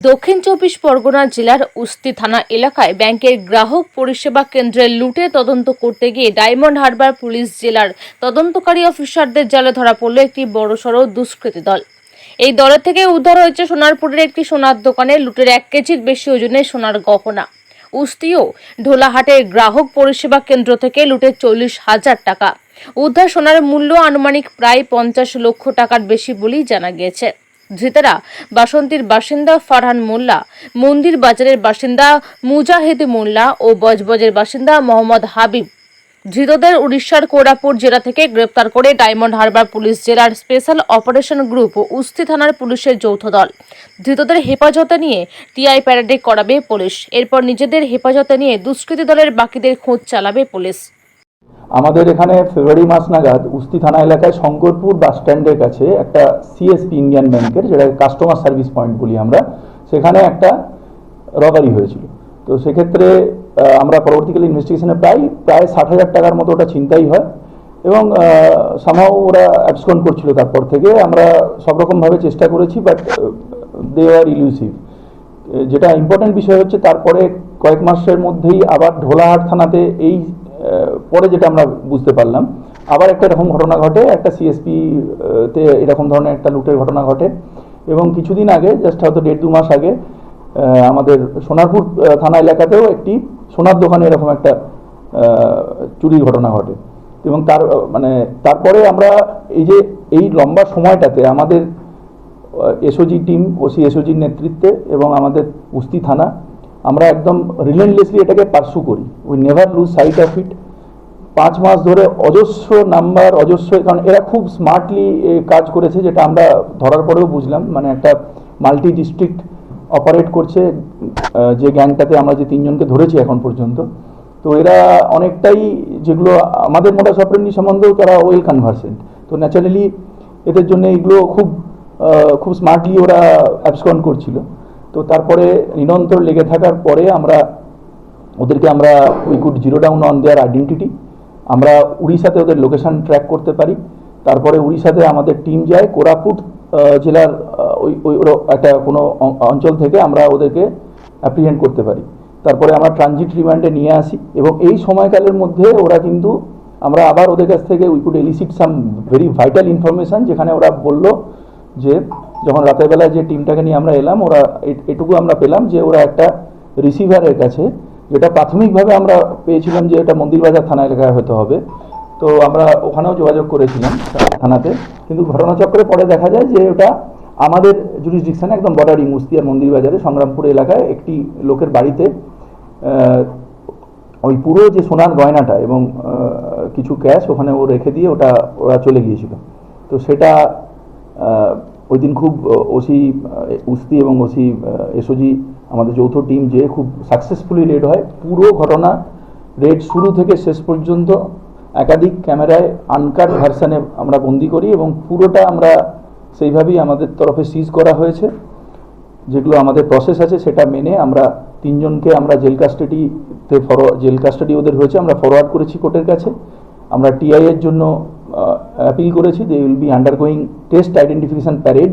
দক্ষিণ চব্বিশ পরগনা জেলার উস্তি থানা এলাকায় ব্যাংকের গ্রাহক পরিষেবা কেন্দ্রের লুটে তদন্ত করতে গিয়ে ডায়মন্ড হারবার পুলিশ জেলার তদন্তকারী অফিসারদের জালে ধরা পড়ল একটি বড়সড় দুষ্কৃতী দল। এই দলের থেকে উদ্ধার হয়েছে সোনারপুরের একটি সোনার দোকানে লুটের এক কেজির বেশি ওজনের সোনার গহনা। উস্তি ও ঢোলাহাটের গ্রাহক পরিষেবা কেন্দ্র থেকে লুটে চল্লিশ হাজার টাকা। উদ্ধার সোনার মূল্য আনুমানিক প্রায় পঞ্চাশ লক্ষ টাকার বেশি বলেই জানা গিয়েছে। ধৃতেরা, বাসন্তীর বাসিন্দা ফারহান মোল্লা, মন্দির বাজারের বাসিন্দা মুজাহিদ মোল্লা ও বজবজের বাসিন্দা মোহাম্মদ হাবিব। ধৃতদের উড়িষ্যার কোরাপুর জেলা থেকে গ্রেপ্তার করে ডায়মন্ড হারবার পুলিশ জেলার স্পেশাল অপারেশন গ্রুপ ও উস্তি থানার পুলিশের যৌথ দল। ধৃতদের হেফাজতে নিয়ে টিআই প্যারেডে করাবে পুলিশ। এরপর নিজেদের হেফাজতে নিয়ে দুষ্কৃতী দলের বাকিদের খোঁজ চালাবে পুলিশ। আমাদের এখানে ফেব্রুয়ারি মাস নাগাদ উস্তি থানা এলাকায় শঙ্করপুর বাস স্ট্যান্ডের কাছে একটা সিএসপি ইন্ডিয়ান ব্যাংকের যেটা কাস্টমার সার্ভিস পয়েন্ট বলি আমরা, সেখানে একটা রবারি হয়েছিল। তো সেক্ষেত্রে আমরা পরবর্তীকালে ইনভেস্টিগেশনে প্রায় প্রায় ষাট হাজার টাকার মতো ওটা ছিনতাই হয় এবং সামাও ওরা অ্যাবসকন করছিল তারপর থেকে। আমরা সব রকমভাবে চেষ্টা করেছি বাট দে আর ইলিউসিভ যেটা ইম্পর্টেন্ট বিষয় হচ্ছে, তারপরে কয়েক মাসের মধ্যেই আবার ঢোলাহাট থানাতে এই পরে যেটা আমরা বুঝতে পারলাম, আবার একটা এরকম ঘটনা ঘটে, একটা সিএসপি তে এরকম ধরনের একটা লুটের ঘটনা ঘটে। এবং কিছুদিন আগে জাস্ট হয়তো দেড় দু মাস আগে আমাদের সোনারপুর থানা এলাকাতেও একটি সোনার দোকানে এরকম একটা চুরির ঘটনা ঘটে। এবং তার মানে তারপরে আমরা এই যে, এই লম্বা সময়টাতে আমাদের এসওজি টিম ওসি এসওজির নেতৃত্বে এবং আমাদের উস্তি থানা আমরা একদম রিলেন্টলেসলি এটাকে পার্সু করি। We never lose sight of it পাঁচ মাস ধরে অজস্র নাম্বার অজস্র, কারণ এরা খুব স্মার্টলি কাজ করেছে, যেটা আমরা ধরার পরেও বুঝলাম। মানে একটা মাল্টি ডিস্ট্রিক্ট অপারেট করছে যে গ্যাংটাতে আমরা যে তিনজনকে ধরেছি এখন পর্যন্ত। তো এরা অনেকটাই যেগুলো আমাদের মোটা অপারেন্ডি সম্বন্ধেও তারা ওয়েল কনভার্সেন্ট তো ন্যাচারালি এদের জন্য এগুলো খুব খুব স্মার্টলি ওরা অ্যাবসকন করছিল। তো তারপরে নিরন্তর লেগে থাকার পরে আমরা ওদেরকে আমরা we could zero down on their identity আমরা উড়িষ্যাতে ওদের লোকেশন ট্র্যাক করতে পারি। তারপরে উড়িষ্যাতে আমাদের টিম যায় কোরাপুট জেলার ওই ওই একটা কোনো অঞ্চল থেকে আমরা ওদেরকে অ্যাপ্রিহেন্ড করতে পারি। তারপরে আমরা ট্রানজিট রিমান্ডে নিয়ে আসি এবং এই সময়কালের মধ্যে ওরা কিন্তু আমরা আবার ওদের কাছ থেকে we could elicit some very vital information যেখানে ওরা বলল যে যখন রাতের বেলায় যে টিমটাকে নিয়ে আমরা এলাম, ওরা এটুকু আমরা পেলাম যে ওরা একটা রিসিভারের কাছে, যেটা প্রাথমিকভাবে আমরা পেয়েছিলাম যে এটা মন্দিরবাজার থানা এলাকায় হতে হবে। তো আমরা ওখানেও যোগাযোগ করেছিলাম থানাতে। কিন্তু ঘটনাচক্রে পরে দেখা যায় যে ওটা আমাদের জুরিসডিকশনে একদম বর্ডারিং মুস্তিয়ার মন্দিরবাজারে, সংগ্রামপুর এলাকায় একটি লোকের বাড়িতে ওই পুরো যে সোনার গয়নাটা এবং কিছু ক্যাশ ওখানে ও রেখে দিয়ে ওটা ওরা চলে গিয়েছিল। তো সেটা ওই দিন খুব ওসি উস্তি এবং ওসি এসওজি আমাদের যৌথ টিম, যে খুব সাকসেসফুলি রেড হয়। পুরো ঘটনা রেড শুরু থেকে শেষ পর্যন্ত একাধিক ক্যামেরায় আনকাট ভার্সানে আমরা বন্দি করি এবং পুরোটা আমরা সেইভাবেই আমাদের তরফে সিজ করা হয়েছে। যেগুলো আমাদের প্রসেস আছে সেটা মেনে আমরা তিনজনকে আমরা জেল কাস্টাডিতে ফরো জেল কাস্টাডি ওদের হয়েছে, আমরা ফরওয়ার্ড করেছি কোর্টের কাছে। আমরা টিআই এর জন্য অ্যাপিল করেছি they will be undergoing test identification parade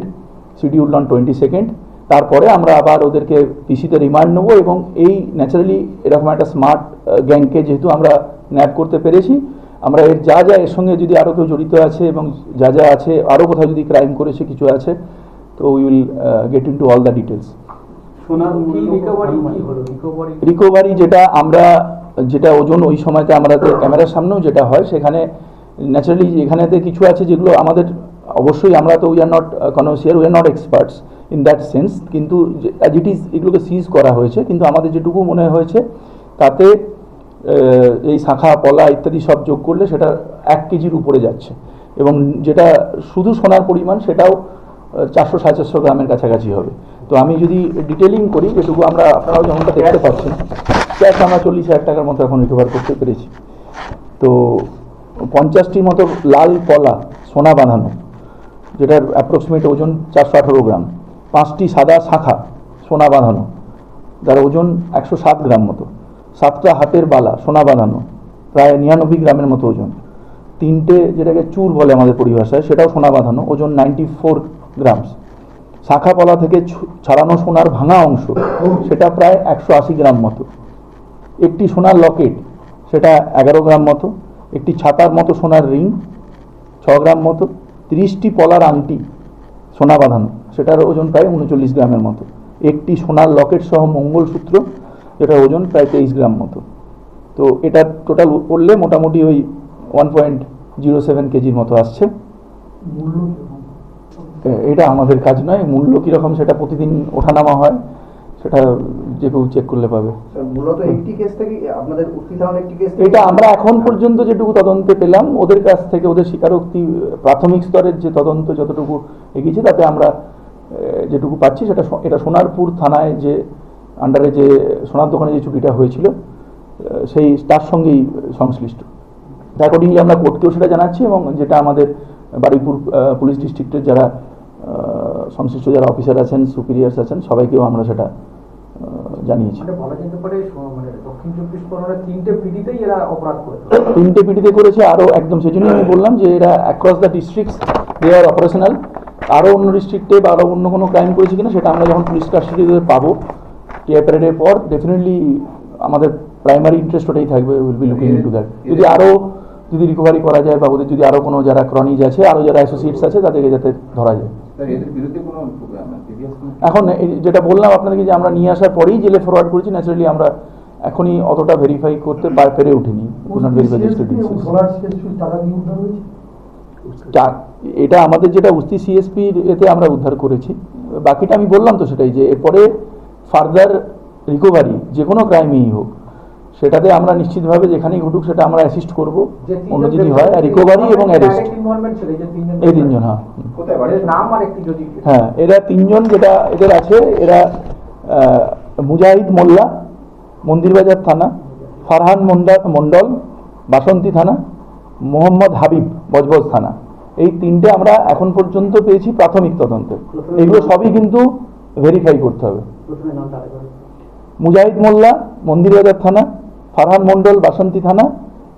scheduled on twenty second তারপরে আমরা আবার ওদেরকে পিসিতে রিমান্ড নেব এবং এই ন্যাচারালি এরকম একটা স্মার্ট গ্যাংকে যেহেতু আমরা ন্যাপ করতে পেরেছি আমরা এর যা যা এর সঙ্গে যদি আরও কেউ জড়িত আছে এবং যা যা আছে আরও কোথাও যদি ক্রাইম করেছে কিছু আছে তো we will get into all the details সোনার কি রিকভারি কি হলো? রিকভারি রিকভারি যেটা আমরা যেটা ওজন ওই সময়তে আমাদের ক্যামেরার সামনেও যেটা হয় সেখানে ন্যাচারালি এখানেতে কিছু আছে যেগুলো আমাদের, অবশ্যই আমরা তো we are not concern we are not experts in that sense কিন্তু অ্যাজ ইট ইজ এগুলোকে সিজ করা হয়েছে, কিন্তু আমাদের যেটুকু মনে হয়েছে, তাতে এই শাখা, পলা ইত্যাদি সব যোগ করলে সেটা এক কেজির উপরে যাচ্ছে। এবং যেটা শুধু সোনার পরিমাণ, সেটাও চারশো সাড়ে চারশো গ্রামের কাছাকাছি হবে। তো আমি যদি ডিটেলিং করি, যেটুকু আমরা, আপনারাও যেমনটা দেখতে পাচ্ছেন, ক্যাশ আমরা চল্লিশ হাজার টাকার মতো এখন রিকভার করতে পেরেছি। তো পঞ্চাশটির মতো লাল কলা, সোনা বাঁধানো, যেটার অ্যাপ্রক্সিমেট ওজন চারশো আঠারো গ্রাম। পাঁচটি সাদা শাখা, সোনা বাঁধানো, যার ওজন একশো সাত গ্রাম মতো। সাতটা হাতের বালা, সোনা বাঁধানো, প্রায় নিরানব্বই গ্রামের মতো ওজন। তিনটে যেটাকে চুর বলে আমাদের পরিভাষায়, সেটাও সোনা বাঁধানো, ওজন নাইনটি ফোর গ্রামস। শাখাপলা থেকে ছাড়ানো সোনার ভাঙা অংশ, সেটা প্রায় একশো আশি গ্রাম মতো। একটি সোনার লকেট, সেটা এগারো গ্রাম মতো। একটি ছাতার মতো সোনার রিং ছ গ্রাম মতো তিরিশটি পলার আংটি সোনা বাঁধানো। সেটার ওজন প্রায় উনচল্লিশ গ্রামের মতো। একটি সোনার লকেট সহ মঙ্গলসূত্র যেটার ওজন প্রায় তেইশ গ্রাম মতো। তো এটা টোটাল করলে মোটামুটি ওই ওয়ান পয়েন্ট জিরো সেভেন কেজির মতো আসছে। এটা আমাদের কাজ নয়। মূল্য কীরকম সেটা প্রতিদিন ওঠানামা হয়। সেটা যে কেউ চেক করলে পাবে। মূলত একটি কেস থেকে আপনাদের উত্তি একটি কেস এটা আমরা এখন পর্যন্ত যেটুকু তদন্তে পেলাম ওদের কাছ থেকে ওদের স্বীকারোক্তি প্রাথমিক স্তরের যে তদন্ত যতটুকু এগিয়েছে তাতে আমরা যেটুকু পাচ্ছি সেটা এটা সোনারপুর থানায় যে আন্ডারে যে সোনার দোকানে যে চুরিটা হয়েছিল সেই তার সঙ্গেই সংশ্লিষ্ট। অ্যাকর্ডিংলি আমরা কোর্টকেও সেটা জানাচ্ছি এবং যেটা আমাদের বারুইপুর পুলিশ ডিস্ট্রিক্টের যারা সংশ্লিষ্ট যারা অফিসার আছেন সুপিরিয়ার্স আছেন সবাইকেও আমরা সেটা জানিয়েছি। মানে মানে তিনটে পিটিতে করেছে। আরও একদম সেই জন্যই আমি বললাম যে এরা across the districts they are operational আরও অন্য ডিস্ট্রিক্টে বা আরও অন্য কোনো ক্রাইম করেছে কিনা সেটা আমরা যখন পুলিশ কাস্টডিতে পাবো টিআই প্যারেডের পর ডেফিনেটলি আমাদের প্রাইমারি ইন্টারেস্ট ওটাই থাকবে will be looking into that যদি আরও যদি রিকভারি করা যায় বা ওদের যদি আরও কোনো যারা ক্রনিজ আছে আরও যারা অ্যাসোসিয়েটস আছে তাদেরকে যাতে ধরা যায়। এখন যেটা বললাম আপনাদেরকে যে আমরা নিয়ে আসার পরেই জেলে ফরওয়ার্ড করেছি ন্যাচারালি আমরা এখনই অতটা ভেরিফাই করতে পার- পেরে উঠিনি। এটা আমাদের যেটা উস্তি সিএসপির এতে আমরা উদ্ধার করেছি। বাকিটা আমি বললাম তো সেটাই যে এরপরে ফার্দার রিকভারি যে কোনো ক্রাইমেই হোক সেটাতে আমরা নিশ্চিতভাবে যেখানেই ঘটুক সেটা আমরা অ্যাসিস্ট করব। অন্য যদি হয় রিকভারি এবং অ্যারেস্ট এই তিনজন হ্যাঁ। হুম। কোথায়? বাড়ি এদের নাম আর একটি যদি হ্যাঁ এরা তিনজন যেটা এদের আছে এরা মুজাহিদ মোল্লা মন্দিরবাজার থানা ফারহান মন্ডা মন্ডল বাসন্তী থানা মোহাম্মদ হাবিব বজবজ থানা। এই তিনটে আমরা এখন পর্যন্ত পেয়েছি প্রাথমিক তদন্তে। এগুলো সবই কিন্তু ভেরিফাই করতে হবে। মুজাহিদ মোল্লা মন্দিরবাজার থানা ফারহান মন্ডল বাসন্তী থানা,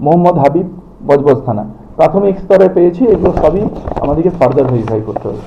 মোহাম্মদ হাবিব, বজবজ থানা। প্রাথমিক স্তরে পেয়েছি, এগুলো সবই আমাদেরকে ফার্দার ভেরিফাই করতে হবে।